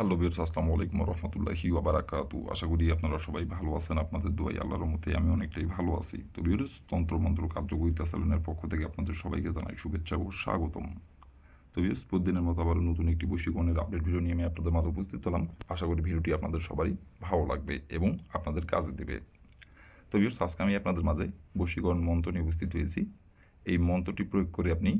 Hello বিয়ার্স আসসালামু আলাইকুম রহমতুল্লাহি ওবারাকাতু আশা করি আপনারা সবাই ভালো আছেন, আপনাদের দোয়াই আল্লাহর মতে আমি অনেকটাই ভালো আছি। তো বিয়ার্স তন্ত্র মন্ত্র কার্যকরিতা সেলুনের পক্ষ থেকে আপনাদের সবাইকে জানাই শুভেচ্ছা ও স্বাগতম। তো বিয়ার্স প্রতিদিনের মতো আবার নতুন একটি বৈশিকরণের আপডেট ভিডিও নিয়ে আমি আপনাদের মাঝে উপস্থিত হলাম। আশা করি ভিডিওটি আপনাদের সবারই ভালো লাগবে এবং আপনাদের কাজে দেবে। তো বিয়ার্স আজকে আমি আপনাদের মাঝে বশীকরণ মন্ত্র নিয়ে উপস্থিত হয়েছি। এই মন্ত্রটি প্রয়োগ করে আপনি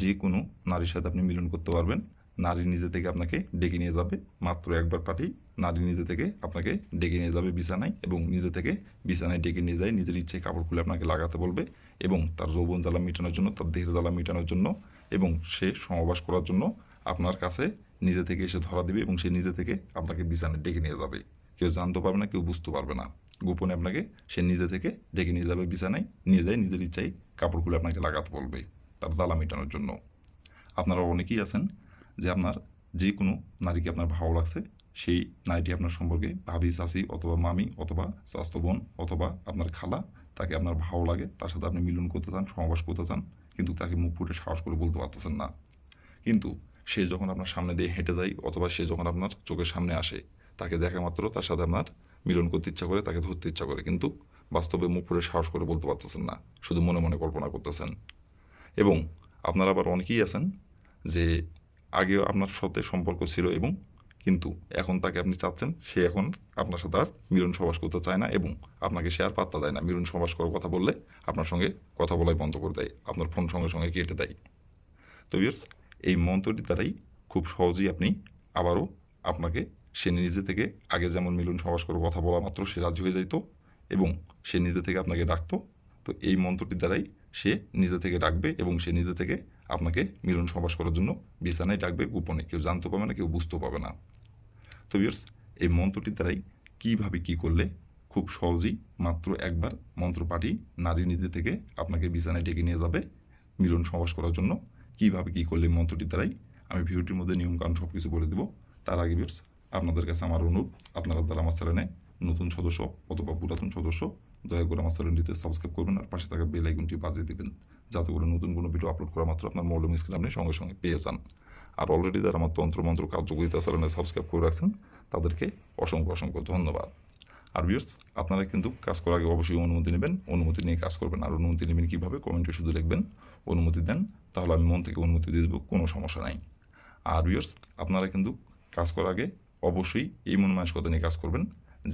যে কোনো নারীর সাথে আপনি মিলন করতে পারবেন। নারী নিজে থেকে আপনাকে ডেকে নিয়ে যাবে। মাত্র একবার পাঠি নারী নিজে থেকে আপনাকে ডেকে নিয়ে যাবে বিছানায় এবং নিজে থেকে বিছানায় ডেকে নিয়ে যায়, নিজের ইচ্ছে কাপড় খুলে আপনাকে লাগাতে বলবে এবং তার যৌবন জ্বালা মেটানোর জন্য, তার দেহের জ্বালা মেটানোর জন্য এবং সে সমাবাস করার জন্য আপনার কাছে নিজে থেকে এসে ধরা দিবে এবং সে নিজে থেকে আপনাকে বিছানায় ডেকে নিয়ে যাবে। কেউ জানতে পারবে না, কেউ বুঝতে পারবে না। গোপনে আপনাকে সে নিজে থেকে ডেকে নিয়ে যাবে বিছানায়, নিয়ে যায়, নিজের ইচ্ছায় কাপড় খুলে আপনাকে লাগাতে বলবে তার জ্বালা মেটানোর জন্য। আপনারা অনেকেই আছেন যে আপনার যে কোনো নারীকে আপনার ভালো লাগছে, সেই নারীটি আপনার সম্পর্কে ভাবি চাষি অথবা মামি অথবা স্বাস্থ্য বোন অথবা আপনার খালা, তাকে আপনার ভালো লাগে, তার সাথে আপনি মিলন করতে চান সমাবাস করতে চান, কিন্তু তাকে মুখ ফুটে সাহস করে বলতে পারতেছেন না। কিন্তু সে যখন আপনার সামনে দিয়ে হেঁটে যায় অথবা সে যখন আপনার চোখের সামনে আসে, তাকে দেখা মাত্র তার সাথে আপনার মিলন করতে ইচ্ছা করে, তাকে ধরতে ইচ্ছা করে, কিন্তু বাস্তবে মুখ ফুটে সাহস করে বলতে পারতেছেন না, শুধু মনে মনে কল্পনা করতেছেন। এবং আপনারা আবার অনেকেই আছেন যে আগেও আপনার সাথে সম্পর্ক ছিল এবং কিন্তু এখন তাকে আপনি চাচ্ছেন, সে এখন আপনার সাথে আর মিলন সবাস করতে চায় না এবং আপনাকে সে আর পাত্তা দেয় না। মিলন সবাস করার কথা বললে আপনার সঙ্গে কথা বলাই বন্ধ করে দেয়, আপনার ফোন সঙ্গে সঙ্গে কেটে দেয়। তো বিয়ার্স এই মন্ত্রটি দ্বারাই খুব সহজেই আপনি আবারও আপনাকে সে নিজে থেকে আগে যেমন মিলন সবাস করে কথা বলা মাত্র, সে রাজি হয়ে যাইতো এবং সে নিজে থেকে আপনাকে ডাকতো। তো এই মন্ত্রটির দ্বারাই সে নিজে থেকে ডাকবে এবং সে নিজে থেকে আপনাকে মিলন সবাস করার জন্য বিছানায় ডাকবে গোপনে। কেউ জানতে পাবে না, কেউ বুঝতে পাবে না। তো বিয়ার্স এই মন্ত্রটির দ্বারাই কীভাবে কী করলে খুব সহজেই মাত্র একবার মন্ত্র পাঠি নারী নিজে থেকে আপনাকে বিছানায় ডেকে নিয়ে যাবে মিলন সবাস করার জন্য। কীভাবে কী করলে মন্ত্রটির দ্বারাই আমি ভিডিওটির মধ্যে নিয়মকানুন সব কিছু বলে দেবো। তার আগে বিয়ার্স আপনাদের কাছে আমার অনুরোধ, আপনারা যারা আমার চ্যানেলে নতুন সদস্য অথবা পুরাতন সদস্য, দয়া করে আমার চ্যানেলটিতে সাবস্ক্রাইব করবেন আর পাশে থাকা বেল আইকনটি বাজিয়ে দেবেন। যাতে করে নতুন কোনো ভিডিও আপলোড করা মাত্র আপনার মৌলম স্ক্রিন আপনি সঙ্গে সঙ্গে পেয়ে যান। আর অলরেডি যারা আমার তন্ত্রমন্ত্র কার্যকরিতা চ্যানেলে সাবস্ক্রাইব করে রাখছেন, তাদেরকে অসংখ্য অসংখ্য ধন্যবাদ। আর ভিউর্স আপনারা কিন্তু কাজ করার আগে অবশ্যই অনুমতি নেবেন, অনুমতি নিয়ে কাজ করবেন। আর অনুমতি নেবেন কীভাবে? কমেন্টে শুধু লিখবেন, অনুমতি দেন, তাহলে আমি মন থেকে অনুমতি দিয়ে দেবো, কোনো সমস্যা নাই। আর ভিউর্স আপনারা কিন্তু কাজ করার আগে অবশ্যই এই মন মানসিকতা নিয়ে কাজ করবেন,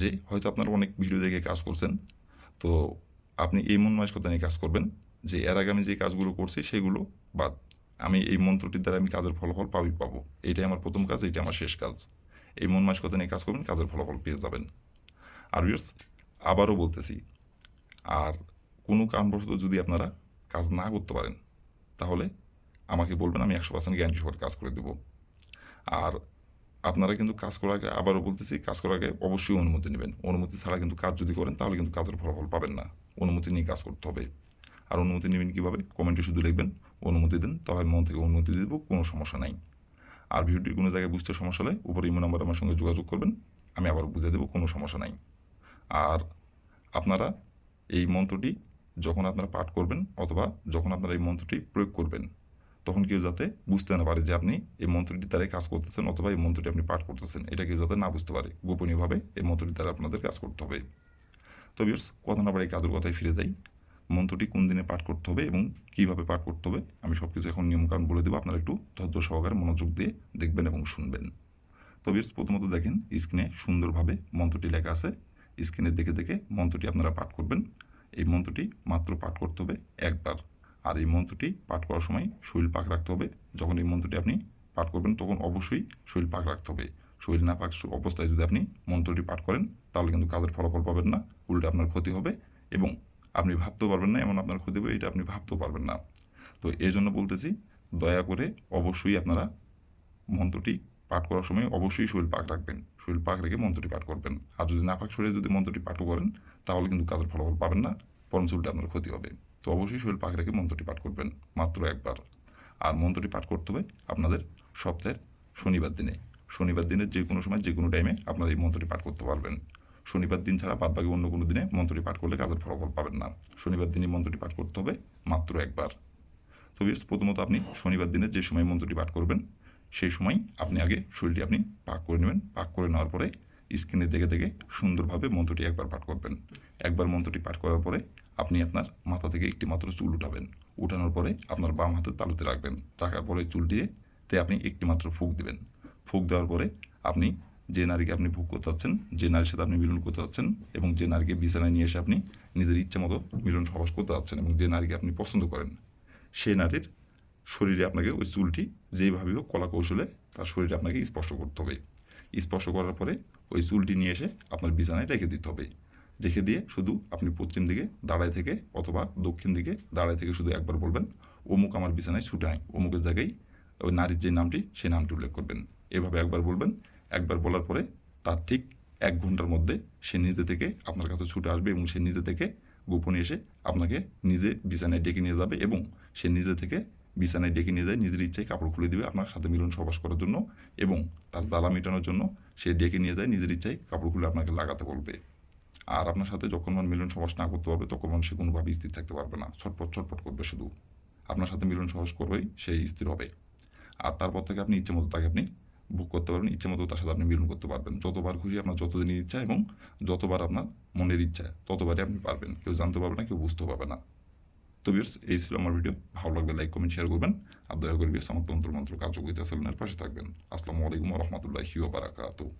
যে হয়তো আপনারা অনেক ভিডিও দেখে কাজ করছেন, তো আপনি এই মন মানসিকতা নিয়ে কাজ করবেন যে এর আগে আমি যে কাজগুলো করছি, সেগুলো বাদ। আমি এই মন্ত্রটির দ্বারা আমি কাজের ফলাফল পাবই পাবো। এটাই আমার প্রথম কাজ, এটাই আমার শেষ কাজ। এই মন মাস মানসিকতা নিয়ে কাজ করবেন, কাজের ফলাফল পেয়ে যাবেন। আর ভিউর্স আবারও বলতেছি, আর কোনো কারণবশত যদি আপনারা কাজ না করতে পারেন, তাহলে আমাকে বলবেন, আমি একশো পার্সেন্ট গ্যারান্টি সহকারে কাজ করে দেবো। আর আপনারা কিন্তু কাজ করার আগে আবারও বলতেছি, কাজ করার আগে অবশ্যই অনুমতি নেবেন। অনুমতি ছাড়া কিন্তু কাজ যদি করেন, তাহলে কিন্তু কাজের ফলাফল পাবেন না। অনুমতি নিয়ে কাজ করতে হবে। আর অনুমতি নেবেন কীভাবে? কমেন্টে শুধু লিখবেন, অনুমতি দেন, তাহলে মন থেকে অনুমতি দেবো, কোনো সমস্যা নাই। আর ভিডিওটির কোনো জায়গায় বুঝতে সমস্যা হলে উপরে ইমো নাম্বার আমার সঙ্গে যোগাযোগ করবেন, আমি আবার বুঝে দেবো, কোনো সমস্যা নাই। আর আপনারা এই মন্ত্রটি যখন আপনারা পাঠ করবেন অথবা যখন আপনারা এই মন্ত্রটি প্রয়োগ করবেন, তখন কেউ যাতে বুঝতে না পারে যে আপনি এই মন্ত্রটির দ্বারাই কাজ করতেছেন অথবা এই মন্ত্রটি আপনি পাঠ করতেছেন, এটা কেউ যাতে না বুঝতে পারে। গোপনীয়ভাবে এই মন্ত্রটির দ্বারা আপনাদের কাজ করতে হবে। তো বিয়ার্স কথা না পারে কাজের কথায় ফিরে যাই। মন্ত্রটি কোন দিনে পাঠ করতে হবে এবং কীভাবে পাঠ করতে হবে, আমি সব কিছু এখন নিয়মকানুন বলে দেবো। আপনারা একটু ধৈর্য সহকারে মনোযোগ দিয়ে দেখবেন এবং শুনবেন। তো বিয়ার্স, প্রথমত দেখেন, স্ক্রিনে সুন্দরভাবে মন্ত্রটি লেখা আছে। স্ক্রিনে দেখে দেখে মন্ত্রটি আপনারা পাঠ করবেন। এই মন্ত্রটি মাত্র পাঠ করতে হবে একবার। আর এই মন্ত্রটি পাঠ করার সময় শরীর পাক রাখতে হবে। যখন এই মন্ত্রটি আপনি পাঠ করবেন, তখন অবশ্যই শরীর পাক রাখতে হবে। শরীর না পাক অবস্থায় যদি আপনি মন্ত্রটি পাঠ করেন, তাহলে কিন্তু কাজের ফলাফল পাবেন না, উল্টে আপনার ক্ষতি হবে এবং আপনি ভাবতেও পারবেন না, এমন আপনার ক্ষতি হবে, এটা আপনি ভাবতেও পারবেন না। তো এই জন্য বলতেছি, দয়া করে অবশ্যই আপনারা মন্ত্রটি পাঠ করার সময় অবশ্যই শরীর পাক রাখবেন। শরীর পাক রেখে মন্ত্রটি পাঠ করবেন। আর যদি না পাক শরীরে যদি মন্ত্রটি পাঠ করেন, তাহলে কিন্তু কাজের ফলাফল পাবেন না বরঞ্চ উল্টে আপনার ক্ষতি হবে। তো অবশ্যই শরীর পাক রেখে মন্ত্রটি পাঠ করবেন, মাত্র একবার। আর মন্ত্রটি পাঠ করতে হবে আপনাদের সপ্তাহের শনিবার দিনে। শনিবার দিনের যে কোনো সময়, যে কোনো টাইমে আপনারা এই মন্ত্রটি পাঠ করতে পারবেন। শনিবার দিন ছাড়া বাদ বাকি অন্য কোনো দিনে মন্ত্রটি পাঠ করলে কাজের ফলাফল পাবেন না। শনিবার দিনই মন্ত্রটি পাঠ করতে হবে মাত্র একবার। তো বেশ প্রথমত আপনি শনিবার দিনে যে সময় মন্ত্রটি পাঠ করবেন, সেই সময় আপনি আগে শরীরটি আপনি পাক করে নেবেন। পাক করে নেওয়ার পরে স্ক্রিনে দেখে দেখে সুন্দরভাবে মন্ত্রটি একবার পাঠ করবেন। একবার মন্ত্রটি পাঠ করার পরে আপনি আপনার মাথা থেকে একটি মাত্র চুল উঠাবেন। উঠানোর পরে আপনার বাম হাতের তালুতে রাখবেন। রাখার পরে চুল দিয়ে তে আপনি একটি মাত্র ফুক দিবেন। ফুক দেওয়ার পরে আপনি যে নারীকে আপনি ভোগ করতে চাচ্ছেন যে নারীর সাথে আপনি মিলন করতে চাচ্ছেন এবং যে নারীকে বিছানায় নিয়ে এসে আপনি নিজের ইচ্ছে মতো মিলন সহবাস করতে চাচ্ছেন এবং যে নারীকে আপনি পছন্দ করেন সেই নারীর শরীরে আপনাকে ওই চুলটি যেভাবে হোক কলা কৌশলে তার শরীরে আপনাকে স্পর্শ করতে হবে। স্পর্শ করার পরে ওই চুলটি নিয়ে এসে আপনার বিছানায় রেখে দিতে হবে। রেখে দিয়ে শুধু আপনি পশ্চিম দিকে দাঁড়ায় থেকে অথবা দক্ষিণ দিকে দাঁড়ায় থেকে শুধু একবার বলবেন, অমুক আমার বিছানায় ছুটে আয়। অমুকের জায়গায় ওই নারীর যে নামটি সেই নামটি উল্লেখ করবেন। এভাবে একবার বলবেন একবার বলার পরে তার ঠিক এক ঘণ্টার মধ্যে সে নিজে থেকে আপনার কাছে ছুটে আসবে এবং সে নিজে থেকে গোপনে এসে আপনাকে নিজে বিছানায় ডেকে নিয়ে যাবে এবং সে নিজে থেকে বিছানায় ডেকে নিয়ে যায়, নিজের ইচ্ছায় কাপড় খুলে দিবে আপনার সাথে মিলন সবাস করার জন্য এবং তার জ্বালা মেটানোর জন্য সে ডেকে নিয়ে যায়, নিজের ইচ্ছায় কাপড় খুলে আপনাকে লাগাতে বলবে। আর আপনার সাথে যখন মান মিলন সবাস না করতে পারবে, তখন মান সে কোনোভাবে স্থির থাকতে পারবে না। ছটপট ছটপট করবে শুধু। আপনার সাথে মিলন সবাস করবেই, সে স্থির হবে। আর তারপর থেকে আপনি ইচ্ছে মতো তাকে আপনি বুক করতে পারবেন, ইচ্ছে মতো তার সাথে আপনি মিলন করতে পারবেন। যতবার খুশি আপনার যতদিনের ইচ্ছা এবং যতবার আপনার মনের ইচ্ছা, ততবারই আপনি পারবেন। কেউ জানতে পারবে না, কেউ বুঝতে পারবে না। তো বিয়ার্স এই ছিল আমার ভিডিও ভালো লাগবে লাইক কমেন্ট শেয়ার করবেন। আর দয়া করে বিয়ার্স আমার তন্ত্র মন্ত্র কার্যকরিতা সেলনের পাশে থাকবেন। আসসালামু আলাইকুম রহমতুল্লাহি ওয়া বারাকাতুহু।